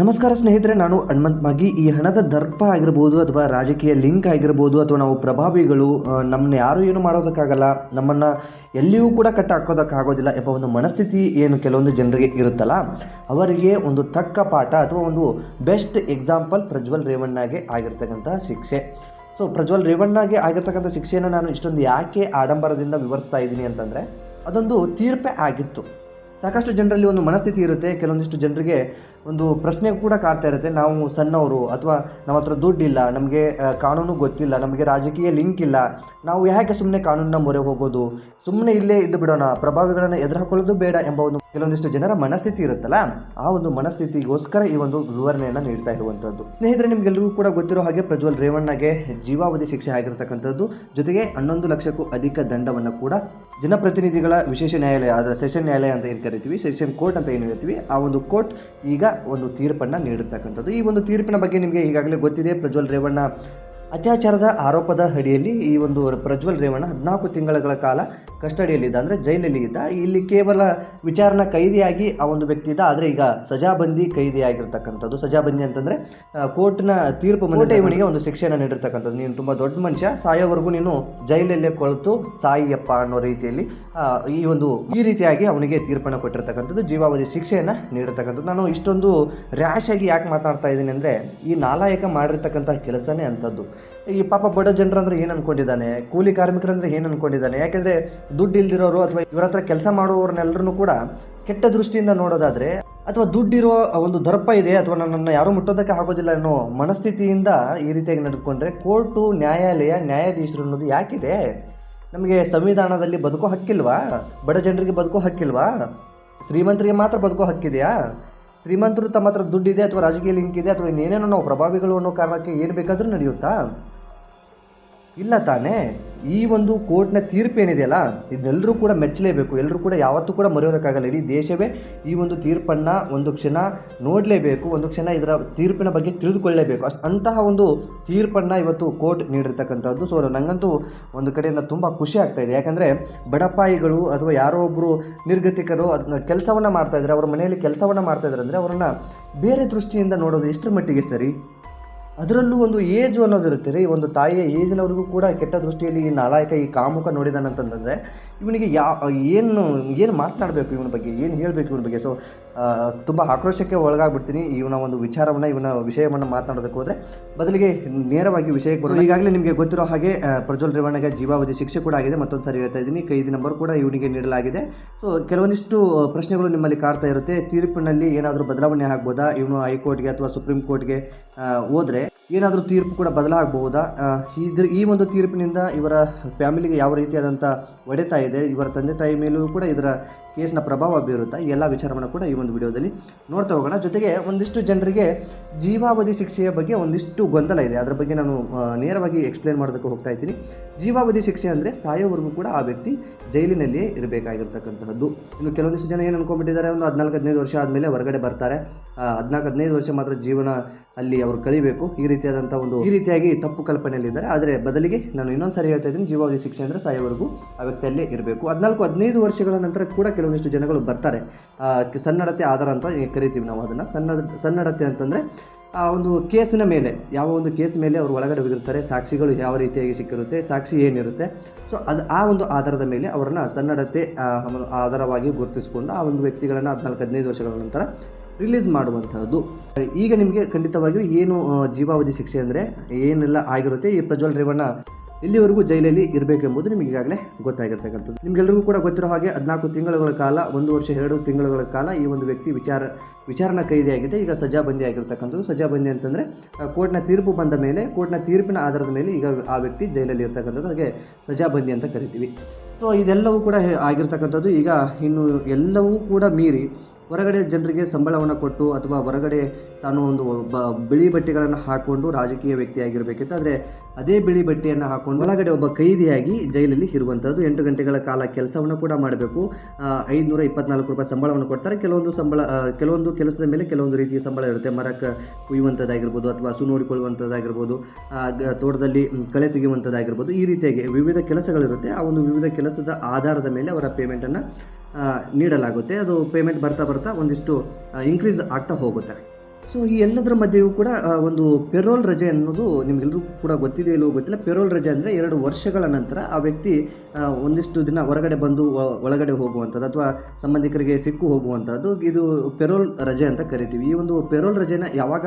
ನಮಸ್ಕಾರ ಸ್ನೇಹಿತರೆ, ನಾನು ಹನುಮಂತ್ ಮಾಗಿ. ಈ ಹಣದ ದರ್ಪ ಆಗಿರ್ಬೋದು ಅಥವಾ ರಾಜಕೀಯ ಲಿಂಕ್ ಆಗಿರ್ಬೋದು ಅಥವಾ ನಾವು ಪ್ರಭಾವಿಗಳು ನಮ್ಮನ್ನ ಯಾರು ಏನು ಮಾಡೋದಕ್ಕಾಗಲ್ಲ, ನಮ್ಮನ್ನು ಎಲ್ಲಿಯೂ ಕೂಡ ಕಟ್ಟ ಹಾಕೋದಕ್ಕಾಗೋದಿಲ್ಲ ಎಂಬ ಒಂದು ಮನಸ್ಥಿತಿ ಏನು ಕೆಲವೊಂದು ಜನರಿಗೆ ಇರುತ್ತಲ್ಲ, ಅವರಿಗೆ ಒಂದು ತಕ್ಕ ಪಾಠ ಅಥವಾ ಒಂದು ಬೆಸ್ಟ್ ಎಕ್ಸಾಂಪಲ್ ಪ್ರಜ್ವಲ್ ರೇವಣ್ಣಗೆ ಆಗಿರ್ತಕ್ಕಂಥ ಶಿಕ್ಷೆ. ಸೊ ಪ್ರಜ್ವಲ್ ರೇವಣ್ಣಗೆ ಆಗಿರ್ತಕ್ಕಂಥ ಶಿಕ್ಷೆಯನ್ನು ನಾನು ಇಷ್ಟೊಂದು ಯಾಕೆ ಆಡಂಬರದಿಂದ ವಿವರಿಸ್ತಾ ಇದ್ದೀನಿ ಅಂತಂದರೆ, ಅದೊಂದು ತೀರ್ಪೆ ಆಗಿತ್ತು. ಸಾಕಷ್ಟು ಜನರಲ್ಲಿ ಒಂದು ಮನಸ್ಥಿತಿ ಇರುತ್ತೆ, ಕೆಲವೊಂದಿಷ್ಟು ಜನರಿಗೆ ಒಂದು ಪ್ರಶ್ನೆ ಕೂಡ ಕಾಡ್ತಾ ಇರುತ್ತೆ. ನಾವು ಸಣ್ಣವರು ಅಥವಾ ನಮ್ಮ ಹತ್ರ ದುಡ್ಡಿಲ್ಲ, ನಮಗೆ ಕಾನೂನು ಗೊತ್ತಿಲ್ಲ, ನಮಗೆ ರಾಜಕೀಯ ಲಿಂಕ್ ಇಲ್ಲ, ನಾವು ಯಾಕೆ ಸುಮ್ಮನೆ ಕಾನೂನಿನ ಮೊರೆ ಹೋಗೋದು? ಸುಮ್ಮನೆ ಇಲ್ಲೇ ಇದ್ದು ಬಿಡೋಣ, ಪ್ರಭಾವಿಗಳನ್ನು ಎದುರು ಹಾಕೊಳ್ಳೋದು ಬೇಡ ಎಂಬ ಒಂದು ಕೆಲವೊಂದಿಷ್ಟು ಜನರ ಮನಸ್ಥಿತಿ ಇರುತ್ತಲ್ಲ, ಆ ಒಂದು ಮನಸ್ಥಿತಿಗೋಸ್ಕರ ಈ ಒಂದು ವಿವರಣೆಯನ್ನು ನೀಡ್ತಾ ಇರುವಂಥದ್ದು ಸ್ನೇಹಿತರೆ ನಿಮಗೆಲ್ಲರಿಗೂ ಕೂಡ ಗೊತ್ತಿರೋ ಹಾಗೆ ಪ್ರಜ್ವಲ್ ರೇವಣ್ಣಗೆ ಜೀವಾವಧಿ ಶಿಕ್ಷೆ ಆಗಿರತಕ್ಕಂಥದ್ದು. ಜೊತೆಗೆ ಹನ್ನೊಂದು ಲಕ್ಷಕ್ಕೂ ಅಧಿಕ ದಂಡವನ್ನು ಕೂಡ ಜನಪ್ರತಿನಿಧಿಗಳ ವಿಶೇಷ ನ್ಯಾಯಾಲಯ, ಅದ ಸೆಷನ್ ನ್ಯಾಯಾಲಯ ಅಂತ ಏನು ಕರಿತೀವಿ, ಸೆಷನ್ ಕೋರ್ಟ್ ಅಂತ ಏನು ಹೇಳ್ತೀವಿ, ಆ ಒಂದು ಕೋರ್ಟ್ ಈಗ ಒಂದು ತೀರ್ಪನ್ನು ನೀಡಿರ್ತಕ್ಕಂಥದ್ದು. ಈ ಒಂದು ತೀರ್ಪಿನ ಬಗ್ಗೆ ನಿಮಗೆ ಈಗಾಗಲೇ ಗೊತ್ತಿದೆ. ಪ್ರಜ್ವಲ್ ರೇವಣ್ಣ ಅತ್ಯಾಚಾರದ ಆರೋಪದ ಅಡಿಯಲ್ಲಿ ಈ ಒಂದು ಪ್ರಜ್ವಲ್ ರೇವಣ್ಣ ಹದಿನಾಲ್ಕು ತಿಂಗಳ ಕಾಲ ಕಸ್ಟಡಿಯಲ್ಲಿದ್ದ ಅಂದರೆ ಜೈಲಲ್ಲಿ ಇದ್ದ ಇಲ್ಲಿ ಕೇವಲ ವಿಚಾರಣಾ ಕೈದಿಯಾಗಿ ಆ ಒಂದು ವ್ಯಕ್ತಿ ಇದ್ದ ಆದರೆ ಈಗ ಸಜಾಬಂದಿ ಕೈದಿಯಾಗಿರ್ತಕ್ಕಂಥದ್ದು. ಸಜಾಬಂದಿ ಅಂತಂದರೆ ಕೋರ್ಟ್ನ ತೀರ್ಪು ಕೋರ್ಟ್ ಇವನಿಗೆ ಒಂದು ಶಿಕ್ಷೆಯನ್ನು ನೀಡಿರ್ತಕ್ಕಂಥದ್ದು. ನೀನು ತುಂಬ ದೊಡ್ಡ ಮನುಷ್ಯ ಸಾಯೋವರೆಗೂ ನೀನು ಜೈಲಲ್ಲೇ ಕೊಳತು ಸಾಯಿಯಪ್ಪ ಅನ್ನೋ ರೀತಿಯಲ್ಲಿ ಈ ಒಂದು ಈ ರೀತಿಯಾಗಿ ಅವನಿಗೆ ತೀರ್ಪನ್ನು ಕೊಟ್ಟಿರ್ತಕ್ಕಂಥದ್ದು ಜೀವಾವಧಿ ಶಿಕ್ಷೆಯನ್ನು ನೀಡಿರ್ತಕ್ಕಂಥದ್ದು. ನಾನು ಇಷ್ಟೊಂದು ರ್ಯಾಶ್ ಆಗಿ ಯಾಕೆ ಮಾತನಾಡ್ತಾ ಇದ್ದೀನಿ ಅಂದರೆ ಈ ನಾಲಾಯಕ ಮಾಡಿರ್ತಕ್ಕಂಥ ಕೆಲಸನೇ ಅಂಥದ್ದು. ಈ ಪಾಪ ಬಡ ಜನರಂದ್ರೆ ಏನು ಅನ್ಕೊಂಡಿದ್ದಾನೆ? ಕೂಲಿ ಕಾರ್ಮಿಕರಂದ್ರೆ ಏನು ಅನ್ಕೊಂಡಿದ್ದಾನೆ? ಯಾಕೆಂದರೆ ದುಡ್ಡು ಇಲ್ದಿರೋರು ಅಥವಾ ಇವರ ಹತ್ರ ಕೆಲಸ ಮಾಡುವವ್ರನ್ನೆಲ್ಲರೂ ಕೂಡ ಕೆಟ್ಟ ದೃಷ್ಟಿಯಿಂದ ನೋಡೋದಾದ್ರೆ ಅಥವಾ ದುಡ್ಡಿರೋ ಒಂದು ದರ್ಪ ಇದೆ ಅಥವಾ ನನ್ನನ್ನು ಯಾರೂ ಮುಟ್ಟೋದಕ್ಕೆ ಆಗೋದಿಲ್ಲ ಅನ್ನೋ ಮನಸ್ಥಿತಿಯಿಂದ ಈ ರೀತಿಯಾಗಿ ನಡೆದುಕೊಂಡ್ರೆ ಕೋರ್ಟು, ನ್ಯಾಯಾಲಯ, ನ್ಯಾಯಾಧೀಶರು ಅನ್ನೋದು ಯಾಕಿದೆ? ನಮಗೆ ಸಂವಿಧಾನದಲ್ಲಿ ಬದುಕೋ ಹಕ್ಕಿಲ್ವಾ? ಬಡ ಜನರಿಗೆ ಬದುಕೋ ಹಕ್ಕಿಲ್ವಾ? ಶ್ರೀಮಂತರಿಗೆ ಮಾತ್ರ ಬದುಕೋ ಹಕ್ಕಿದೆಯಾ? ಶ್ರೀಮಂತರು ತಮ್ಮ ಹತ್ರ ದುಡ್ಡಿದೆ ಅಥವಾ ರಾಜಕೀಯ ಲಿಂಕ್ ಇದೆ ಅಥವಾ ಇನ್ನೇನೇನೋ ನಾವು ಪ್ರಭಾವಿಗಳು ಅನ್ನೋ ಕಾರಣಕ್ಕೆ ಏನು ಬೇಕಾದರೂ ನಡೆಯುತ್ತಾ? ಇಲ್ಲ ತಾನೇ. ಈ ಒಂದು ಕೋರ್ಟ್ನ ತೀರ್ಪು ಏನಿದೆಯಲ್ಲ, ಇದೆಲ್ಲರೂ ಕೂಡ ಮೆಚ್ಚಲೇಬೇಕು. ಎಲ್ಲರೂ ಕೂಡ ಯಾವತ್ತೂ ಕೂಡ ಮರೆಯೋದಕ್ಕಾಗಲ್ಲ. ಇಡೀ ದೇಶವೇ ಈ ಒಂದು ತೀರ್ಪನ್ನು ಒಂದು ಕ್ಷಣ ನೋಡಲೇಬೇಕು, ಒಂದು ಕ್ಷಣ ಇದರ ತೀರ್ಪಿನ ಬಗ್ಗೆ ತಿಳಿದುಕೊಳ್ಳಲೇಬೇಕು. ಅಷ್ಟು ಅಂತಹ ಒಂದು ತೀರ್ಪನ್ನು ಇವತ್ತು ಕೋರ್ಟ್ ನೀಡಿರ್ತಕ್ಕಂಥದ್ದು. ಸೊ ನನಗಂತೂ ಒಂದು ಕಡೆಯಿಂದ ತುಂಬ ಖುಷಿ ಆಗ್ತಾ ಇದೆ. ಯಾಕಂದರೆ ಬಡಪಾಯಿಗಳು ಅಥವಾ ಯಾರೋ ಒಬ್ಬರು ನಿರ್ಗತಿಕರು ಅದನ್ನ ಕೆಲಸವನ್ನು ಮಾಡ್ತಾ ಇದ್ದಾರೆ ಅವ್ರ ಮನೆಯಲ್ಲಿ ಕೆಲಸವನ್ನು ಮಾಡ್ತಾ ಇದ್ದಾರೆ ಅಂದರೆ ಅವರನ್ನು ಬೇರೆ ದೃಷ್ಟಿಯಿಂದ ನೋಡೋದು ಎಷ್ಟರ ಮಟ್ಟಿಗೆ ಸರಿ? ಅದರಲ್ಲೂ ಒಂದು ಏಜ್ ಅನ್ನೋದಿರುತ್ತೆ ರೀ. ಒಂದು ತಾಯಿಯ ಏಜಿನವರಿಗೂ ಕೂಡ ಕೆಟ್ಟ ದೃಷ್ಟಿಯಲ್ಲಿ ಈ ನಾಲಾಯಕ, ಈ ಕಾಮುಕ ನೋಡಿದಾನಂತಂದರೆ ಇವನಿಗೆ ಯಾ, ಏನು ಏನು ಮಾತನಾಡಬೇಕು ಇವನ ಬಗ್ಗೆ? ಏನು ಹೇಳಬೇಕು ಇವನ ಬಗ್ಗೆ? ಸೊ ತುಂಬ ಆಕ್ರೋಶಕ್ಕೆ ಒಳಗಾಗ್ಬಿಡ್ತೀನಿ. ಇವನ ಒಂದು ವಿಚಾರವನ್ನು, ಇವನ ವಿಷಯವನ್ನು ಮಾತನಾಡೋದಕ್ಕೆ ಹೋದರೆ, ಬದಲಿಗೆ ನೇರವಾಗಿ ವಿಷಯಕ್ಕೆ ಬರೋದು ಈಗಾಗಲೇ ನಿಮಗೆ ಗೊತ್ತಿರೋ ಹಾಗೆ ಪ್ರಜ್ವಲ್ ರೇವಣ್ಣಗೆ ಜೀವಾವಧಿ ಶಿಕ್ಷೆ ಕೂಡ ಆಗಿದೆ. ಮತ್ತೊಂದು ಸಾರಿ ಹೇಳ್ತಾ ಇದ್ದೀನಿ. ಕೈದಿ ನಂಬರ್ ಕೂಡ ಇವನಿಗೆ ನೀಡಲಾಗಿದೆ. ಸೊ ಕೆಲವೊಂದಿಷ್ಟು ಪ್ರಶ್ನೆಗಳು ನಿಮ್ಮಲ್ಲಿ ಕಾಡ್ತಾ ಇರುತ್ತೆ. ತೀರ್ಪಿನಲ್ಲಿ ಏನಾದರೂ ಬದಲಾವಣೆ ಆಗ್ಬೋದಾ? ಇವನು ಹೈಕೋರ್ಟ್ಗೆ ಅಥವಾ ಸುಪ್ರೀಂ ಕೋರ್ಟ್ಗೆ ಹೋದರೆ ಏನಾದರೂ ತೀರ್ಪು ಕೂಡ ಬದಲಾಗಬಹುದಾ? ಇದ್ರ, ಈ ಒಂದು ತೀರ್ಪಿನಿಂದ ಇವರ ಫ್ಯಾಮಿಲಿಗೆ ಯಾವ ರೀತಿಯಾದಂಥ ಒಡೆತ ಇದೆ, ಇವರ ತಂದೆ ತಾಯಿ ಮೇಲೂ ಕೂಡ ಇದರ ಕೇಸ್ನ ಪ್ರಭಾವ ಬೀರುತ್ತಾ ಈ ಎಲ್ಲ ವಿಚಾರವನ್ನು ಕೂಡ ಈ ಒಂದು ವಿಡಿಯೋದಲ್ಲಿ ನೋಡ್ತಾ ಹೋಗೋಣ. ಜೊತೆಗೆ ಒಂದಿಷ್ಟು ಜನರಿಗೆ ಜೀವಾವಧಿ ಶಿಕ್ಷೆಯ ಬಗ್ಗೆ ಒಂದಿಷ್ಟು ಗೊಂದಲ ಇದೆ. ಅದರ ಬಗ್ಗೆ ನಾನು ನೇರವಾಗಿ ಎಕ್ಸ್ಪ್ಲೇನ್ ಮಾಡೋದಕ್ಕೆ ಹೋಗ್ತಾ ಇದ್ದೀನಿ. ಜೀವಾವಧಿ ಶಿಕ್ಷೆ ಅಂದರೆ ಸಾಯೋವರೆಗೂ ಕೂಡ ಆ ವ್ಯಕ್ತಿ ಜೈಲಿನಲ್ಲಿಯೇ ಇರಬೇಕಾಗಿರ್ತಕ್ಕಂತಹದ್ದು. ಇನ್ನು ಕೆಲವೊಂದಿಷ್ಟು ಜನ ಏನು ಅನ್ಕೊಂಡ್ಬಿಟ್ಟಿದ್ದಾರೆ? ಒಂದು ಹದಿನಾಲ್ಕು, ಹದಿನೈದು ವರ್ಷ ಆದಮೇಲೆ ಹೊರಗಡೆ ಬರ್ತಾರೆ. ಹದಿನಾಲ್ಕು, ಹದಿನೈದು ವರ್ಷ ಮಾತ್ರ ಜೀವನ ಅಲ್ಲಿ ಅವರು ಕಳಿಬೇಕು. ಈ ರೀತಿಯಾದಂಥ ಒಂದು, ಈ ರೀತಿಯಾಗಿ ತಪ್ಪು ಕಲ್ಪನೆಯಲ್ಲಿದ್ದಾರೆ ಆದರೆ ಬದಲಿಗೆ ನಾನು ಇನ್ನೊಂದು ಸಾರಿ ಹೇಳ್ತಾ ಇದ್ದೀನಿ, ಜೀವಾವಧಿ ಶಿಕ್ಷೆ ಅಂದರೆ ಸಾಯೋವರೆಗೂ ಆ ವ್ಯಕ್ತಿಯಲ್ಲೇ ಇರಬೇಕು. ಹದಿನಾಲ್ಕು, ಹದಿನೈದು ವರ್ಷಗಳ ನಂತರ ಕೂಡ ಕೆಲವೊಂದಿಷ್ಟು ಜನಗಳು ಬರ್ತಾರೆ. ಸನ್ನಡತೆ ಆಧಾರ ಅಂತ ಕರಿತೀವಿ ನಾವು ಅದನ್ನು. ಸನ್ನಡ, ಸನ್ನಡತೆ ಅಂತಂದರೆ, ಆ, ಒಂದು ಕೇಸಿನ ಮೇಲೆ, ಯಾವ ಒಂದು ಕೇಸ್ ಮೇಲೆ ಅವರು ಒಳಗಡೆ ಹೋಗಿರ್ತಾರೆ, ಸಾಕ್ಷಿಗಳು ಯಾವ ರೀತಿಯಾಗಿ ಸಿಕ್ಕಿರುತ್ತೆ, ಸಾಕ್ಷಿ ಏನಿರುತ್ತೆ. ಸೊ, ಅದು, ಆ ಒಂದು ಆಧಾರದ ಮೇಲೆ ಅವರನ್ನು ಸನ್ನಡತೆ ಆಧಾರವಾಗಿ ಗುರುತಿಸಿಕೊಂಡು ಆ ಒಂದು ವ್ಯಕ್ತಿಗಳನ್ನು ಹದಿನಾಲ್ಕು, ಹದಿನೈದು ವರ್ಷಗಳ ನಂತರ ರಿಲೀಸ್ ಮಾಡುವಂಥದ್ದು ಈಗ ನಿಮಗೆ ಖಂಡಿತವಾಗಿಯೂ ಏನು ಜೀವಾವಧಿ ಶಿಕ್ಷೆ ಅಂದರೆ ಏನೆಲ್ಲ ಆಗಿರುತ್ತೆ, ಈ ಪ್ರಜ್ವಲ್ ರೇವಣ್ಣ ಇಲ್ಲಿವರೆಗೂ ಜೈಲಲ್ಲಿ ಇರಬೇಕೆಂಬುದು ನಿಮಗೆ ಈಗಾಗಲೇ ಗೊತ್ತಾಗಿರ್ತಕ್ಕಂಥದ್ದು. ನಿಮಗೆಲ್ಲರಿಗೂ ಕೂಡ ಗೊತ್ತಿರೋ ಹಾಗೆ ಹದಿನಾಲ್ಕು ತಿಂಗಳುಗಳ ಕಾಲ, ಒಂದು ವರ್ಷ ಎರಡು ತಿಂಗಳುಗಳ ಕಾಲ ಈ ಒಂದು ವ್ಯಕ್ತಿ ವಿಚಾರ, ವಿಚಾರಣಾ ಕೈದಿಯಾಗಿದೆ. ಈಗ ಸಜಾಬಂದಿ ಆಗಿರ್ತಕ್ಕಂಥದ್ದು. ಸಜಾಬಂದಿ ಅಂತಂದರೆ ಕೋರ್ಟ್ನ ತೀರ್ಪು ಬಂದ ಮೇಲೆ, ಕೋರ್ಟ್ನ ತೀರ್ಪಿನ ಆಧಾರದ ಮೇಲೆ ಈಗ ಆ ವ್ಯಕ್ತಿ ಜೈಲಲ್ಲಿ ಇರ್ತಕ್ಕಂಥದ್ದು. ಅದಕ್ಕೆ ಸಜಾಬಂದಿ ಅಂತ ಕರಿತೀವಿ. ಸೊ ಇದೆಲ್ಲವೂ ಕೂಡ ಆಗಿರ್ತಕ್ಕಂಥದ್ದು. ಈಗ ಇನ್ನು ಎಲ್ಲವೂ ಕೂಡ ಮೀರಿ ಹೊರಗಡೆ ಜನರಿಗೆ ಸಂಬಳವನ್ನು ಕೊಟ್ಟು ಅಥವಾ ಹೊರಗಡೆ ತಾನು ಒಂದು ಒಬ್ಬ ಬಿಳಿ ಬಟ್ಟೆಗಳನ್ನು ಹಾಕೊಂಡು ರಾಜಕೀಯ ವ್ಯಕ್ತಿಯಾಗಿರಬೇಕಿತ್ತು. ಆದರೆ ಅದೇ ಬಿಳಿ ಬಟ್ಟೆಯನ್ನು ಹಾಕೊಂಡು ಒಳಗಡೆ ಒಬ್ಬ ಕೈದಿಯಾಗಿ ಜೈಲಲ್ಲಿ ಇರುವಂಥದ್ದು ಎಂಟು ಗಂಟೆಗಳ ಕಾಲ ಕೆಲಸವನ್ನು ಕೂಡ ಮಾಡಬೇಕು. ಐದುನೂರ ಇಪ್ಪತ್ನಾಲ್ಕು ರೂಪಾಯಿ ಸಂಬಳವನ್ನು ಕೊಡ್ತಾರೆ. ಕೆಲವೊಂದು ಸಂಬಳ ಕೆಲವೊಂದು ಕೆಲಸದ ಮೇಲೆ ಕೆಲವೊಂದು ರೀತಿಯ ಸಂಬಳ ಇರುತ್ತೆ. ಮರಕ್ಕೆ ಕುಯ್ಯುವಂಥದ್ದಾಗಿರ್ಬೋದು ಅಥವಾ ಹಸು ನೋಡಿಕೊಳ್ಳುವಂಥದ್ದಾಗಿರ್ಬೋದು ತೋಟದಲ್ಲಿ ಕಳೆ ತೆಗೆಯುವಂಥದ್ದಾಗಿರ್ಬೋದು ಈ ರೀತಿಯಾಗಿ ವಿವಿಧ ಕೆಲಸಗಳಿರುತ್ತೆ. ಆ ಒಂದು ವಿವಿಧ ಕೆಲಸದ ಆಧಾರದ ಮೇಲೆ ಅವರ ಪೇಮೆಂಟನ್ನು ನೀಡಲಾಗುತ್ತೆ. ಅದು ಪೇಮೆಂಟ್ ಬರ್ತಾ ಬರ್ತಾ ಒಂದಿಷ್ಟು ಇನ್ಕ್ರೀಸ್ ಆಗ್ತಾ ಹೋಗುತ್ತೆ. ಸೊ ಈ ಎಲ್ಲದರ ಮಧ್ಯೆಯೂ ಕೂಡ ಒಂದು ಪೆರೋಲ್ ರಜೆ ಅನ್ನೋದು ನಿಮಗೆಲ್ಲರೂ ಕೂಡ ಗೊತ್ತಿದೆ ಇಲ್ಲವೋ ಗೊತ್ತಿಲ್ಲ. ಪೆರೋಲ್ ರಜೆ ಅಂದರೆ ಎರಡು ವರ್ಷಗಳ ನಂತರ ಆ ವ್ಯಕ್ತಿ ಒಂದಿಷ್ಟು ದಿನ ಹೊರಗಡೆ ಬಂದು ಒಳಗಡೆ ಹೋಗುವಂಥದ್ದು ಅಥವಾ ಸಂಬಂಧಿಕರಿಗೆ ಸಿಕ್ಕು ಹೋಗುವಂಥದ್ದು. ಇದು ಪೆರೋಲ್ ರಜೆ ಅಂತ ಕರಿತೀವಿ. ಈ ಒಂದು ಪೆರೋಲ್ ರಜೆನ ಯಾವಾಗ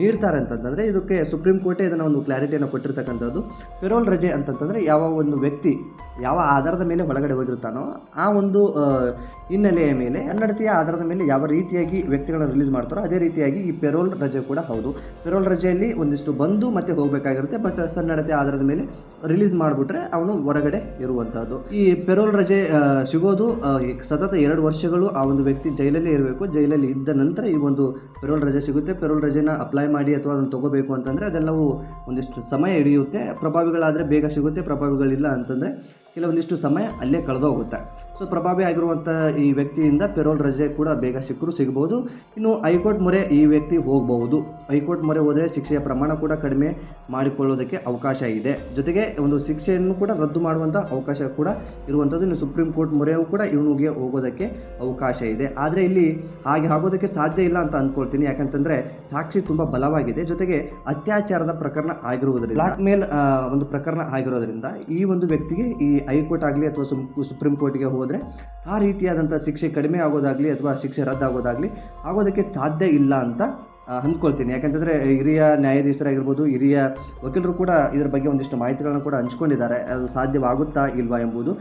ನೀಡ್ತಾರೆ ಅಂತಂತಂದರೆ, ಇದಕ್ಕೆ ಸುಪ್ರೀಂ ಕೋರ್ಟೇ ಇದನ್ನು ಒಂದು ಕ್ಲಾರಿಟಿಯನ್ನು ಕೊಟ್ಟಿರ್ತಕ್ಕಂಥದ್ದು. ಪೆರೋಲ್ ರಜೆ ಅಂತಂತಂದರೆ ಯಾವ ಒಂದು ವ್ಯಕ್ತಿ ಯಾವ ಆಧಾರದ ಮೇಲೆ ಒಳಗಡೆ ಹೋಗಿರ್ತಾನೋ ಆ ಒಂದು ಹಿನ್ನೆಲೆಯ ಮೇಲೆ ಕನ್ನಡತಿಯ ಆಧಾರದ ಮೇಲೆ ಯಾವ ರೀತಿಯಾಗಿ ವ್ಯಕ್ತಿಗಳನ್ನು ರಿಲೀಸ್ ಮಾಡ್ತಾರೋ, ಅದೇ ರೀತಿಯಾಗಿ ಈ ಪೆರೋಲ್ ರಜೆ ಕೂಡ ಹೌದು. ಪೆರೋಲ್ ರಜೆಯಲ್ಲಿ ಒಂದಿಷ್ಟು ಬಂದು ಮತ್ತೆ ಹೋಗಬೇಕಾಗಿರುತ್ತೆ ಬಟ್ ಸನ್ನಡತೆ ಆಧಾರದ ಮೇಲೆ ರಿಲೀಸ್ ಮಾಡಿಬಿಟ್ರೆ ಅವನು ಹೊರಗಡೆ ಇರುವಂತಹದ್ದು. ಈ ಪೆರೋಲ್ ರಜೆ ಸಿಗೋದು ಸತತ ಎರಡು ವರ್ಷಗಳು ಆ ಒಂದು ವ್ಯಕ್ತಿ ಜೈಲಲ್ಲೇ ಇರಬೇಕು. ಜೈಲಲ್ಲಿ ಇದ್ದ ನಂತರ ಈ ಒಂದು ಪೆರೋಲ್ ರಜೆ ಸಿಗುತ್ತೆ. ಪೆರೋಲ್ ರಜೆನ ಅಪ್ಲೈ ಮಾಡಿ ಅಥವಾ ಅದನ್ನು ತಗೋಬೇಕು ಅಂತಂದರೆ ಅದೆಲ್ಲವೂ ಒಂದಿಷ್ಟು ಸಮಯ ಹಿಡಿಯುತ್ತೆ. ಪ್ರಭಾವಿಗಳಾದರೆ ಬೇಗ ಸಿಗುತ್ತೆ, ಪ್ರಭಾವಿಗಳಿಲ್ಲ ಅಂತಂದರೆ ಕೆಲವೊಂದಿಷ್ಟು ಸಮಯ ಅಲ್ಲೇ ಕಳೆದೋಗುತ್ತೆ. ಸೊ ಪ್ರಭಾವಿ ಆಗಿರುವಂಥ ಈ ವ್ಯಕ್ತಿಯಿಂದ ಪೆರೋಲ್ ರಜೆ ಕೂಡ ಬೇಗ ಸಿಕ್ಕರೂ ಸಿಗಬಹುದು ಇನ್ನು ಹೈಕೋರ್ಟ್ ಮೊರೆ ಈ ವ್ಯಕ್ತಿ ಹೋಗಬಹುದು. ಹೈಕೋರ್ಟ್ ಮೊರೆ ಹೋದರೆ ಶಿಕ್ಷೆಯ ಪ್ರಮಾಣ ಕೂಡ ಕಡಿಮೆ ಮಾಡಿಕೊಳ್ಳೋದಕ್ಕೆ ಅವಕಾಶ ಇದೆ. ಜೊತೆಗೆ ಒಂದು ಶಿಕ್ಷೆಯನ್ನು ಕೂಡ ರದ್ದು ಮಾಡುವಂಥ ಅವಕಾಶ ಕೂಡ ಇರುವಂಥದ್ದು ಇನ್ನು ಸುಪ್ರೀಂ ಕೋರ್ಟ್ ಮೊರೆಯೂ ಕೂಡ ಇವನಿಗೆ ಹೋಗೋದಕ್ಕೆ ಅವಕಾಶ ಇದೆ. ಆದರೆ ಇಲ್ಲಿ ಹಾಗೆ ಆಗೋದಕ್ಕೆ ಸಾಧ್ಯ ಇಲ್ಲ ಅಂತ ಅಂದ್ಕೊಳ್ತೀನಿ ಯಾಕಂತಂದರೆ ಸಾಕ್ಷಿ ತುಂಬ ಬಲವಾಗಿದೆ. ಜೊತೆಗೆ ಅತ್ಯಾಚಾರದ ಪ್ರಕರಣ ಆಗಿರುವುದರಿಂದ ಬ್ಲಾಕ್ ಮೇಲ್ ಒಂದು ಪ್ರಕರಣ ಆಗಿರೋದ್ರಿಂದ ಈ ಒಂದು ವ್ಯಕ್ತಿಗೆ ಈ ಹೈಕೋರ್ಟ್ ಆಗಲಿ ಅಥವಾ ಸುಪ್ರೀಂ ಕೋರ್ಟ್ಗೆ ಹೋದರೆ ಆ ರೀತಿಯಾದಂಥ ಶಿಕ್ಷೆ ಕಡಿಮೆ ಆಗೋದಾಗಲಿ ಅಥವಾ ಶಿಕ್ಷೆ ರದ್ದಾಗೋದಾಗಲಿ ಆಗೋದಕ್ಕೆ ಸಾಧ್ಯ ಇಲ್ಲ ಅಂತ ಅಂದ್ಕೊಳ್ತೀನಿ. ಯಾಕಂತಂದರೆ ಹಿರಿಯ ನ್ಯಾಯಾಧೀಶರಾಗಿರ್ಬೋದು, ಹಿರಿಯ ವಕೀಲರು ಕೂಡ ಇದರ ಬಗ್ಗೆ ಒಂದಿಷ್ಟು ಮಾಹಿತಿಗಳನ್ನು ಕೂಡ ಹಂಚ್ಕೊಂಡಿದ್ದಾರೆ. ಅದು ಸಾಧ್ಯವಾಗುತ್ತಾ ಇಲ್ವಾ ಎಂಬುದು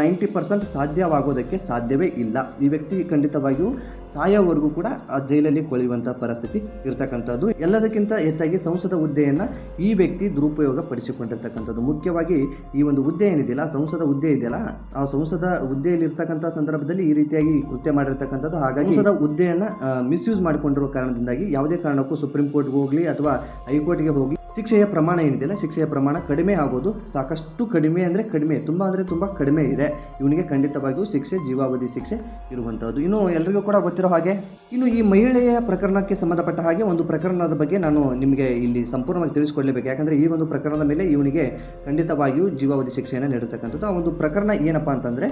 ನೈಂಟಿ ಪರ್ಸೆಂಟ್ ಸಾಧ್ಯವಾಗೋದಕ್ಕೆ ಸಾಧ್ಯವೇ ಇಲ್ಲ. ಈ ವ್ಯಕ್ತಿ ಖಂಡಿತವಾಗಿಯೂ ಸಾಯೋವರೆಗೂ ಕೂಡ ಆ ಜೈಲಲ್ಲಿ ಕೊಳೆಯುವಂತಹ ಪರಿಸ್ಥಿತಿ ಇರತಕ್ಕಂಥದ್ದು. ಎಲ್ಲದಕ್ಕಿಂತ ಹೆಚ್ಚಾಗಿ ಸಂಸದ ಹುದ್ದೆಯನ್ನ ಈ ವ್ಯಕ್ತಿ ದುರುಪಯೋಗ ಪಡಿಸಿಕೊಂಡಿರ್ತಕ್ಕಂಥದ್ದು. ಮುಖ್ಯವಾಗಿ ಈ ಒಂದು ಹುದ್ದೆ ಏನಿದೆಯಲ್ಲ ಸಂಸದ ಹುದ್ದೆ ಇದೆಯಲ್ಲ, ಆ ಸಂಸದ ಹುದ್ದೆಯಲ್ಲಿ ಇರ್ತಕ್ಕಂಥ ಸಂದರ್ಭದಲ್ಲಿ ಈ ರೀತಿಯಾಗಿ ಕೃತ್ಯ ಮಾಡಿರ್ತಕ್ಕಂಥದ್ದು. ಹಾಗಾಗಿ ಸಂಸದ ಹುದ್ದೆಯನ್ನ ಮಿಸ್ಯೂಸ್ ಮಾಡಿಕೊಂಡಿರುವ ಕಾರಣದಿಂದಾಗಿ ಯಾವುದೇ ಕಾರಣಕ್ಕೂ ಸುಪ್ರೀಂ ಕೋರ್ಟ್ಗೆ ಹೋಗಲಿ ಅಥವಾ ಹೈಕೋರ್ಟ್ಗೆ ಹೋಗಿ ಶಿಕ್ಷೆಯ ಪ್ರಮಾಣ ಏನಿದೆಯಲ್ಲ ಶಿಕ್ಷೆಯ ಪ್ರಮಾಣ ಕಡಿಮೆ ಆಗೋದು ಸಾಕಷ್ಟು ಕಡಿಮೆ ಅಂದರೆ ಕಡಿಮೆ, ತುಂಬ ಅಂದರೆ ತುಂಬ ಕಡಿಮೆ ಇದೆ. ಇವನಿಗೆ ಖಂಡಿತವಾಗಿಯೂ ಶಿಕ್ಷೆ, ಜೀವಾವಧಿ ಶಿಕ್ಷೆ ಇರುವಂಥದ್ದು ಇನ್ನು ಎಲ್ರಿಗೂ ಕೂಡ ಗೊತ್ತಿರೋ ಹಾಗೆ, ಇನ್ನು ಈ ಮಹಿಳೆಯ ಪ್ರಕರಣಕ್ಕೆ ಸಂಬಂಧಪಟ್ಟ ಹಾಗೆ ಒಂದು ಪ್ರಕರಣದ ಬಗ್ಗೆ ನಾನು ನಿಮಗೆ ಇಲ್ಲಿ ಸಂಪೂರ್ಣವಾಗಿ ತಿಳಿಸ್ಕೊಡ್ಲೇಬೇಕು. ಯಾಕಂದರೆ ಈ ಒಂದು ಪ್ರಕರಣದ ಮೇಲೆ ಇವನಿಗೆ ಖಂಡಿತವಾಗಿಯೂ ಜೀವಾವಧಿ ಶಿಕ್ಷೆಯನ್ನು ನೀಡತಕ್ಕಂಥದ್ದು. ಆ ಒಂದು ಪ್ರಕರಣ ಏನಪ್ಪ ಅಂತಂದರೆ,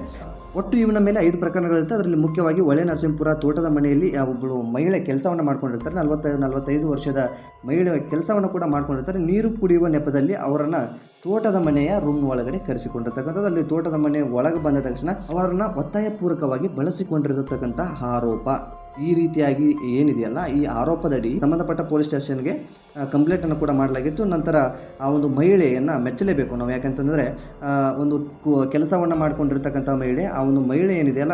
ಒಟ್ಟು ಇವನ ಮೇಲೆ ಐದು ಪ್ರಕರಣಗಳಿರುತ್ತೆ. ಅದರಲ್ಲಿ ಮುಖ್ಯವಾಗಿ ಒಳೆ ನರಸಿಂಹಪುರ ತೋಟದ ಮನೆಯಲ್ಲಿ ಒಬ್ಬಳು ಮಹಿಳೆ ಕೆಲಸವನ್ನು ಮಾಡ್ಕೊಂಡಿರ್ತಾರೆ. ನಲವತ್ತೈದು ನಲವತ್ತೈದು ವರ್ಷದ ಮಹಿಳೆ ಕೆಲಸವನ್ನು ಕೂಡ ಮಾಡ್ಕೊಂಡಿರ್ತಾರೆ. ನೀರು ಕುಡಿಯುವ ನೆಪದಲ್ಲಿ ಅವರನ್ನು ತೋಟದ ಮನೆಯ ರೂಮ್ ಒಳಗಡೆ ಕರೆಸಿಕೊಂಡಿರ್ತಕ್ಕಂಥದ್ದು. ಅಲ್ಲಿ ತೋಟದ ಮನೆ ಒಳಗೆ ಬಂದ ತಕ್ಷಣ ಅವರನ್ನು ಒತ್ತಾಯಪೂರ್ವಕವಾಗಿ ಬಳಸಿಕೊಂಡಿರತಕ್ಕಂಥ ಆರೋಪ. ಈ ರೀತಿಯಾಗಿ ಏನಿದೆಯಲ್ಲ, ಈ ಆರೋಪದಡಿ ಸಂಬಂಧಪಟ್ಟ ಪೊಲೀಸ್ ಸ್ಟೇಷನ್ಗೆ ಕಂಪ್ಲೇಂಟನ್ನು ಕೂಡ ಮಾಡಲಾಗಿತ್ತು. ನಂತರ ಆ ಒಂದು ಮಹಿಳೆಯನ್ನು ಮೆಚ್ಚಲೇಬೇಕು ನಾವು. ಯಾಕಂತಂದರೆ ಒಂದು ಕೆಲಸವನ್ನು ಮಾಡ್ಕೊಂಡಿರ್ತಕ್ಕಂಥ ಮಹಿಳೆ, ಆ ಒಂದು ಮಹಿಳೆ ಏನಿದೆಯಲ್ಲ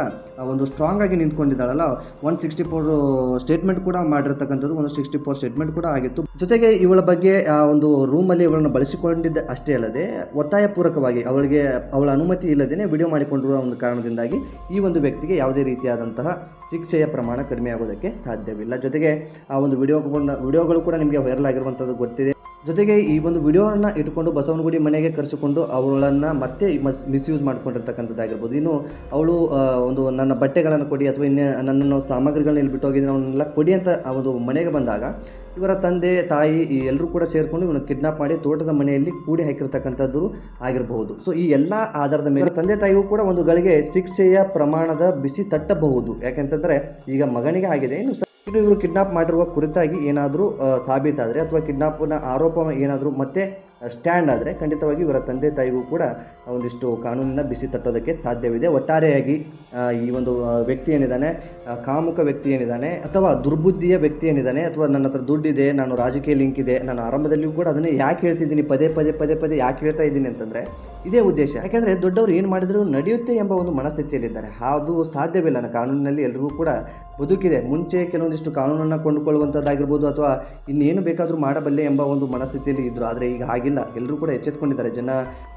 ಒಂದು ಸ್ಟ್ರಾಂಗ್ ಆಗಿ ನಿಂತ್ಕೊಂಡಿದ್ದಾಳಲ್ಲ ಒನ್ ಸಿಕ್ಸ್ಟಿ ಫೋರ್ ಸ್ಟೇಟ್ಮೆಂಟ್ ಕೂಡ ಮಾಡಿರ್ತಕ್ಕಂಥದ್ದು, ಒಂದು ಸಿಕ್ಸ್ಟಿ ಫೋರ್ ಸ್ಟೇಟ್ಮೆಂಟ್ ಕೂಡ ಆಗಿತ್ತು. ಜೊತೆಗೆ ಇವಳ ಬಗ್ಗೆ, ಆ, ಒಂದು ರೂಮಲ್ಲಿ ಇವಳನ್ನು ಬಳಸಿಕೊಂಡಿದ್ದ ಅಷ್ಟೇ ಅಲ್ಲದೆ, ಒತ್ತಾಯಪೂರ್ವಕವಾಗಿ ಅವಳಿಗೆ, ಅವಳ ಅನುಮತಿ ಇಲ್ಲದೇ ವಿಡಿಯೋ ಮಾಡಿಕೊಂಡಿರುವ ಒಂದು ಕಾರಣದಿಂದಾಗಿ ಈ ಒಂದು ವ್ಯಕ್ತಿಗೆ ಯಾವುದೇ ರೀತಿಯಾದಂತಹ ಶಿಕ್ಷೆಯ ಪ್ರಮಾಣ ಕಡಿಮೆ ಆಗೋದಕ್ಕೆ ಸಾಧ್ಯವಿಲ್ಲ. ಜೊತೆಗೆ ಆ ಒಂದು ವಿಡಿಯೋ ವಿಡಿಯೋಗಳು ಕೂಡ ನಿಮಗೆ ವೈರಲ್ ಆಗಿರುವಂಥದ್ದು ಗೊತ್ತಿದೆ. ಜೊತೆಗೆ ಈ ಒಂದು ವಿಡಿಯೋವನ್ನು ಇಟ್ಕೊಂಡು ಬಸವನಗುಡಿ ಮನೆಗೆ ಕರೆಸಿಕೊಂಡು ಅವಳನ್ನು ಮತ್ತೆ ಮಸ್, ಮಿಸ್ಯೂಸ್ ಮಾಡ್ಕೊಂಡಿರ್ತಕ್ಕಂಥದ್ದಾಗಿರ್ಬೋದು. ಇನ್ನು ಅವಳು ಒಂದು ನನ್ನ ಬಟ್ಟೆಗಳನ್ನು ಕೊಡಿ ಅಥವಾ ಇನ್ನೇ ನನ್ನನ್ನು ಸಾಮಗ್ರಿಗಳನ್ನ ಇಲ್ಲಿ ಬಿಟ್ಟು ಬಿಟ್ಟೋಗಿದ್ರೆ ಅವನ್ನೆಲ್ಲ ಕೊಡಿ ಅಂತ ಒಂದು ಮನೆಗೆ ಬಂದಾಗ ಇವರ ತಂದೆ, ತಾಯಿ, ಈ ಎಲ್ಲರೂ ಕೂಡ ಸೇರಿಕೊಂಡು ಇವನು ಕಿಡ್ನಾಪ್ ಮಾಡಿ ತೋಟದ ಮನೆಯಲ್ಲಿ ಕೂಡಿ ಹಾಕಿರ್ತಕ್ಕಂಥದ್ದು ಆಗಿರಬಹುದು. ಸೊ ಈ ಎಲ್ಲ ಆಧಾರದ ಮೇಲೆ ತಂದೆ, ತಾಯಿಗೂ ಕೂಡ ಒಂದು ಗಳಿಗೆ ಶಿಕ್ಷೆಯ ಪ್ರಮಾಣದ ಬಿಸಿ ತಟ್ಟಬಹುದು. ಯಾಕೆಂತಂದರೆ ಈಗ ಮಗನಿಗೆ ಆಗಿದೆ, ಇನ್ನು ಇನ್ನು ಇವರು ಕಿಡ್ನಾಪ್ ಮಾಡಿರುವ ಕುರಿತಾಗಿ ಏನಾದರೂ ಸಾಬೀತಾದರೆ ಅಥವಾ ಕಿಡ್ನಾಪ್ನ ಆರೋಪ ಏನಾದರೂ ಮತ್ತೆ ಸ್ಟ್ಯಾಂಡ್ ಆದರೆ ಖಂಡಿತವಾಗಿ ಇವರ ತಂದೆ ತಾಯಿಗೂ ಕೂಡ ಒಂದಿಷ್ಟು ಕಾನೂನಿನ ಬಿಸಿ ತಟ್ಟೋದಕ್ಕೆ ಸಾಧ್ಯವಿದೆ. ಒಟ್ಟಾರೆಯಾಗಿ ಈ ಒಂದು ವ್ಯಕ್ತಿ ಏನಿದ್ದಾನೆ ಕಾಮುಕ ವ್ಯಕ್ತಿ ಏನಿದ್ದಾನೆ ಅಥವಾ ದುರ್ಬುದ್ಧಿಯ ವ್ಯಕ್ತಿ ಏನಿದ್ದಾನೆ ಅಥವಾ ನನ್ನ ಹತ್ರ ದುಡ್ಡಿದೆ, ನಾನು ರಾಜಕೀಯ ಲಿಂಕ್ ಇದೆ, ನಾನು ಆರಂಭದಲ್ಲಿಯೂ ಕೂಡ ಅದನ್ನೇ ಯಾಕೆ ಹೇಳ್ತಿದ್ದೀನಿ, ಪದೇ ಪದೇ ಪದೇ ಪದೇ ಯಾಕೆ ಹೇಳ್ತಾ ಇದ್ದೀನಿ ಅಂತಂದರೆ, ಇದೇ ಉದ್ದೇಶ. ಯಾಕೆಂದರೆ ದೊಡ್ಡವರು ಏನು ಮಾಡಿದರೂ, ನಡೆಯುತ್ತೆ ಎಂಬ ಒಂದು ಮನಸ್ಥಿತಿಯಲ್ಲಿದ್ದಾರೆ. ಅದು ಸಾಧ್ಯವಿಲ್ಲ. ನನ್ನ ಕಾನೂನಿನಲ್ಲಿ ಎಲ್ಲರಿಗೂ ಕೂಡ ಬದುಕಿದೆ. ಮುಂಚೆ ಕೆಲವೊಂದಿಷ್ಟು ಕಾನೂನನ್ನು ಕೊಂಡುಕೊಳ್ಳುವಂಥದ್ದಾಗಿರ್ಬೋದು ಅಥವಾ ಇನ್ನೇನು ಬೇಕಾದರೂ ಮಾಡಬಲ್ಲೆ ಎಂಬ ಒಂದು ಮನಸ್ಥಿತಿಯಲ್ಲಿ ಇದ್ದರು ಆದರೆ ಈಗ ಹಾಗಿಲ್ಲ. ಎಲ್ಲರೂ ಕೂಡ ಎಚ್ಚೆತ್ಕೊಂಡಿದ್ದಾರೆ. ಜನ,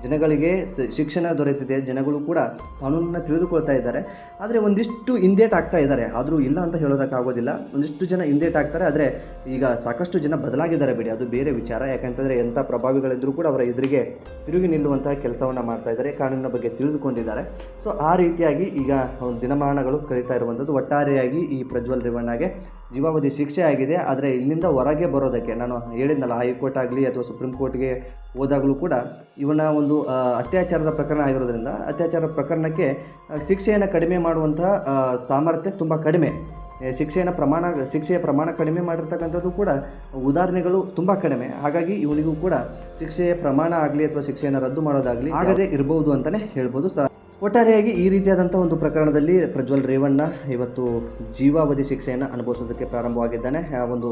ಜನಗಳಿಗೆ ಶಿಕ್ಷಣ ದೊರೆತಿದೆ. ಜನಗಳು ಕೂಡ ಕಾನೂನನ್ನು ತಿಳಿದುಕೊಳ್ತಾ ಇದ್ದಾರೆ. ಆದರೆ ಒಂದಿಷ್ಟು ಹಿಂದೇಟ್ ಆಗ್ತಾ ಇದ್ದಾರೆ. ಆದರೂ ಇಲ್ಲ ಅಂತ ಹೇಳೋದಕ್ಕಾಗೋದಿಲ್ಲ. ಒಂದಿಷ್ಟು ಜನ ಹಿಂದೇಟ್ ಆಗ್ತಾರೆ. ಆದರೆ ಈಗ ಸಾಕಷ್ಟು ಜನ ಬದಲಾಗಿದ್ದಾರೆ ಬಿಡಿ. ಅದು ಬೇರೆ ವಿಚಾರ. ಯಾಕಂತಂದರೆ ಎಂಥ ಪ್ರಭಾವಿಗಳಿದ್ದರೂ ಕೂಡ ಅವರ ಎದುರಿಗೆ ತಿರುಗಿ ನಿಲ್ಲುವಂತಹ ಕೆಲಸವನ್ನು ಮಾಡ್ತಾ ಇದ್ದಾರೆ. ಕಾನೂನಿನ ಬಗ್ಗೆ ತಿಳಿದುಕೊಂಡಿದ್ದಾರೆ. ಸೊ ಆ ರೀತಿಯಾಗಿ ಈಗ ಒಂದು ದಿನಮಾನಗಳು ಕಲಿತಾ ಇರುವಂಥದ್ದು ಒಟ್ಟಾರೆಯಾಗಿ ಈ ಪ್ರಜ್ವಲ್ ರೇವಣ್ಣಗೆ ಜೀವಾವಧಿ ಶಿಕ್ಷೆ ಆಗಿದೆ, ಆದರೆ ಇಲ್ಲಿಂದ ಹೊರಗೆ ಬರೋದಕ್ಕೆ, ನಾನು ಹೇಳಿದ್ನಲ್ಲ, ಹೈಕೋರ್ಟ್ ಆಗಲಿ ಅಥವಾ ಸುಪ್ರೀಂ ಕೋರ್ಟ್ಗೆ ಹೋದಾಗಲೂ ಕೂಡ ಇವನ ಒಂದು ಅತ್ಯಾಚಾರದ ಪ್ರಕರಣ ಆಗಿರೋದ್ರಿಂದ ಅತ್ಯಾಚಾರ ಪ್ರಕರಣಕ್ಕೆ ಶಿಕ್ಷೆಯನ್ನು ಕಡಿಮೆ ಮಾಡುವಂತಹ ಸಾಮರ್ಥ್ಯ ತುಂಬ ಕಡಿಮೆ. ಶಿಕ್ಷೆಯನ್ನು ಪ್ರಮಾಣ, ಶಿಕ್ಷೆಯ ಪ್ರಮಾಣ ಕಡಿಮೆ ಮಾಡಿರ್ತಕ್ಕಂಥದ್ದು ಕೂಡ ಉದಾಹರಣೆಗಳು ತುಂಬ ಕಡಿಮೆ. ಹಾಗಾಗಿ ಇವನಿಗೂ ಕೂಡ ಶಿಕ್ಷೆಯ ಪ್ರಮಾಣ ಆಗಲಿ ಅಥವಾ ಶಿಕ್ಷೆಯನ್ನು ರದ್ದು ಮಾಡೋದಾಗಲಿ ಆಗದೇ ಇರಬಹುದು ಅಂತಲೇ ಹೇಳ್ಬೋದು ಸ ಒಟ್ಟಾರೆಯಾಗಿ ಈ ರೀತಿಯಾದಂಥ ಒಂದು ಪ್ರಕರಣದಲ್ಲಿ ಪ್ರಜ್ವಲ್ ರೇವಣ್ಣ ಇವತ್ತು ಜೀವಾವಧಿ ಶಿಕ್ಷೆಯನ್ನು ಅನುಭವಿಸೋದಕ್ಕೆ ಪ್ರಾರಂಭವಾಗಿದ್ದಾನೆ. ಆ ಒಂದು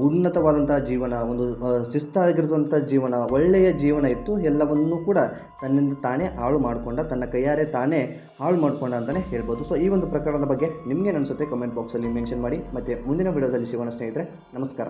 ಉನ್ನತವಾದಂಥ ಜೀವನ, ಒಂದು ಶಿಸ್ತಾಗಿರುವಂಥ ಜೀವನ, ಒಳ್ಳೆಯ ಜೀವನ ಇತ್ತು. ಎಲ್ಲವನ್ನೂ ಕೂಡ ತನ್ನಿಂದ ತಾನೇ ಹಾಳು ಮಾಡಿಕೊಂಡ, ತನ್ನ ಕೈಯಾರೆ ತಾನೇ ಹಾಳು ಮಾಡಿಕೊಂಡ ಅಂತಲೇ ಹೇಳ್ಬೋದು. ಸೊ ಈ ಒಂದು ಪ್ರಕರಣದ ಬಗ್ಗೆ ನಿಮಗೆ ಅನಿಸುತ್ತೆ? ಕಮೆಂಟ್ ಬಾಕ್ಸಲ್ಲಿ ಮೆನ್ಷನ್ ಮಾಡಿ. ಮತ್ತು ಮುಂದಿನ ವಿಡಿಯೋದಲ್ಲಿ ಸಿಗೋಣ ಸ್ನೇಹಿತರೆ. ನಮಸ್ಕಾರ.